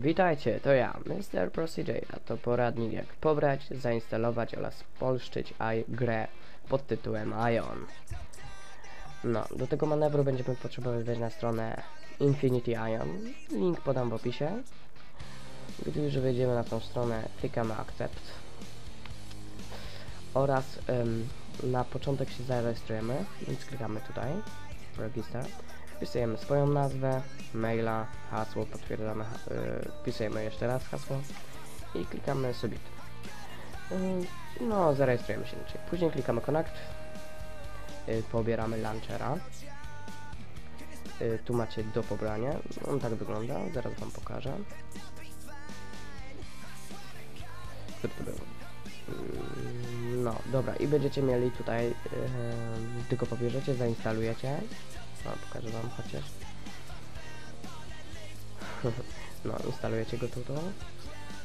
Witajcie, to ja, Mr. ProCJ, a to poradnik jak pobrać, zainstalować oraz polszczyć grę pod tytułem Ion. No, do tego manewru będziemy potrzebować na stronę Infinity Ion. Link podam w opisie. Gdy już wejdziemy na tą stronę, klikamy Accept. Oraz em, na początek się zarejestrujemy, więc klikamy tutaj, Register. Wpisujemy swoją nazwę, maila, hasło, potwierdzamy, ha- y, wpisujemy jeszcze raz hasło i klikamy Submit. Y, no, zarejestrujemy się inaczej. Później klikamy Connect, y, pobieramy launchera. Y, tu macie do pobrania, on tak wygląda, zaraz wam pokażę. Który to był? Mm, No, dobra, i będziecie mieli tutaj, yy, tylko pobierzecie, zainstalujecie. No, pokażę wam chociaż. no, instalujecie go tutaj.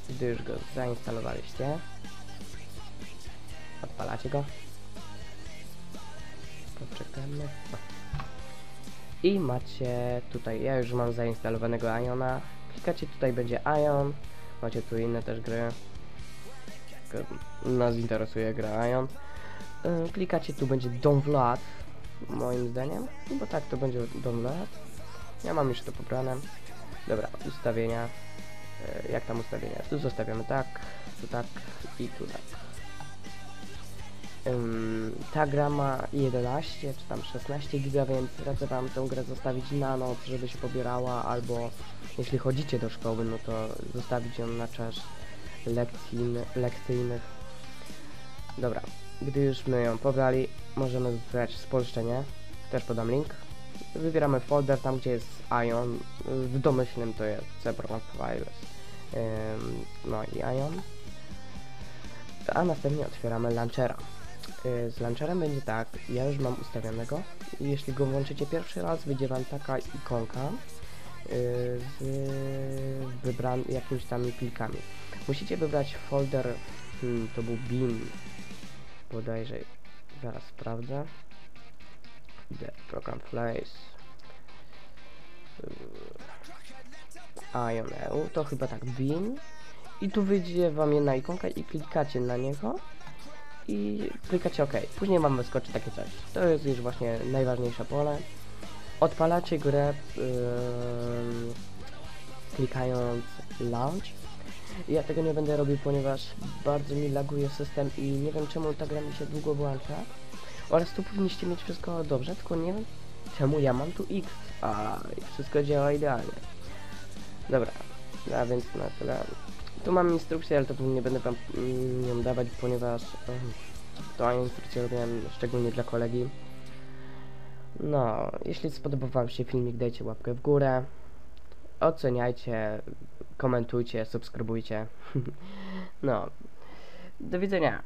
Gdy już go zainstalowaliście, odpalacie go. Poczekamy. I macie tutaj, ja już mam zainstalowanego Iona. Klikacie tutaj będzie Ion. Macie tu inne też gry. Nas interesuje gra Ion. Yy, klikacie tu będzie Download. Moim zdaniem. Bo tak to będzie Download. Ja mam już to pobrane. Dobra, ustawienia. Yy, jak tam ustawienia? Tu zostawiamy tak, tu tak i tu tak. Ta gra ma 11 czy tam 16 giga, więc radzę wam tę grę zostawić na noc, żeby się pobierała, albo jeśli chodzicie do szkoły, no to zostawić ją na czas lekcyjny, lekcyjnych. Dobra, gdy już my ją pobrali, możemy wybrać spolszczenie, też podam link. Wybieramy folder tam, gdzie jest Ion, w domyślnym to jest Zebra Files, no i Ion. A następnie otwieramy launchera. Y, Z launcherem będzie tak, ja już mam ustawionego jeśli go włączycie pierwszy raz, wyjdzie wam taka ikonka y, z wybran jakimiś tam plikami. Musicie wybrać folder, hmm, to był bin, bodajże, zaraz sprawdzę. The program place. Ion EU, to chyba tak bin. I tu wyjdzie wam jedna ikonka i klikacie na niego i klikacie OK. Później wam wyskoczy takie coś. To jest już właśnie najważniejsze pole. Odpalacie grę yy, klikając launch. Ja tego nie będę robił, ponieważ bardzo mi laguje system i nie wiem czemu ta gra mi się długo włącza. Oraz tu powinniście mieć wszystko dobrze, tylko nie wiem czemu ja mam tu X, a wszystko działa idealnie. Dobra, a więc na tyle. Tu mam instrukcję, ale to nie będę wam mm, nią dawać, ponieważ em, tą instrukcję robiłem szczególnie dla kolegi. No, jeśli spodobał wam się filmik, dajcie łapkę w górę. Oceniajcie, komentujcie, subskrybujcie. no, do widzenia.